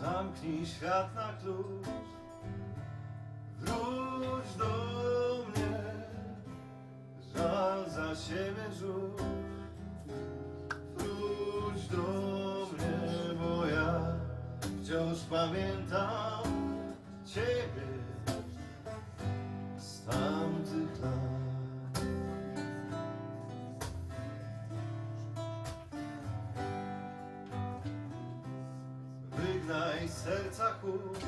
Zamknij świat na klucz, wróć do mnie, żal za siebie rzuć. Wróć do mnie, bo ja wciąż pamiętam Wygnaj z serca chłód,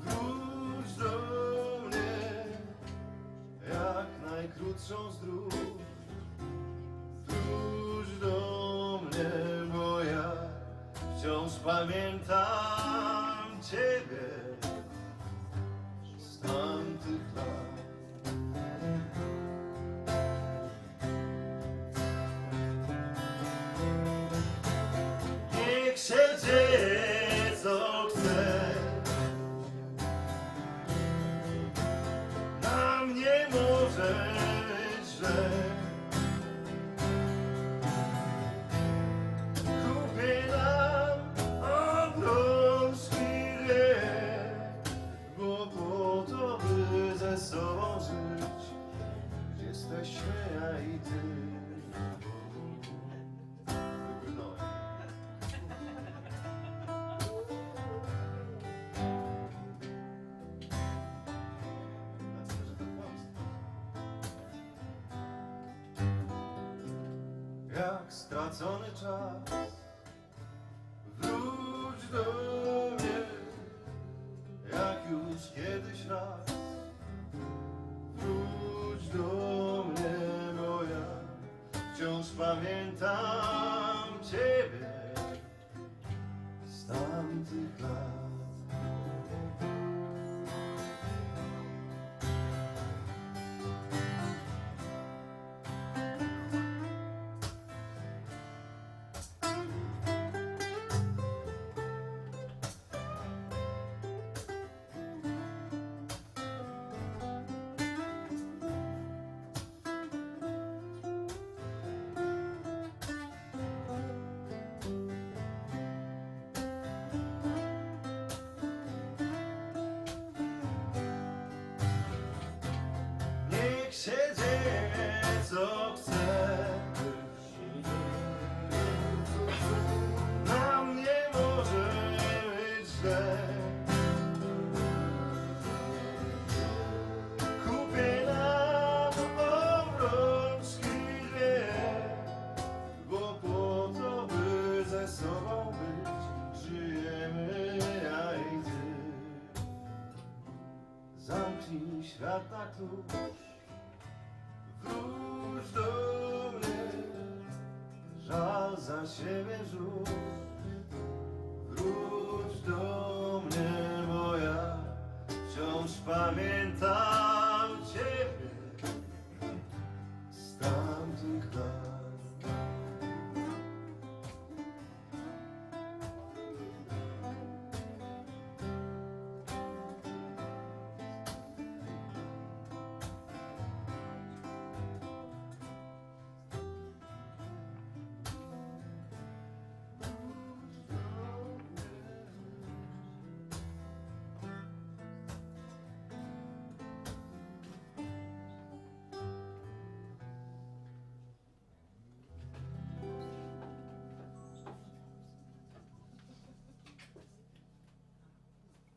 wróć do mnie, jak najkrótszą z dróg. Wróć do mnie, bo ja wciąż pamiętam Ciebie z tamtych lat. Niech się dzieje może być stracony czas. Wróć do mnie Jak już kiedyś raz. Wróć do mnie, bo ja wciąż pamiętam Ciebie. Z tamtych lat. Niech się dzieje co chce Nam nie może być źle. Kupię nam obrączki dwie Bo po to by ze sobą być Żyjemy ja i ty Zamknij świat na klucz Wróć do mnie Żal za siebie rzuć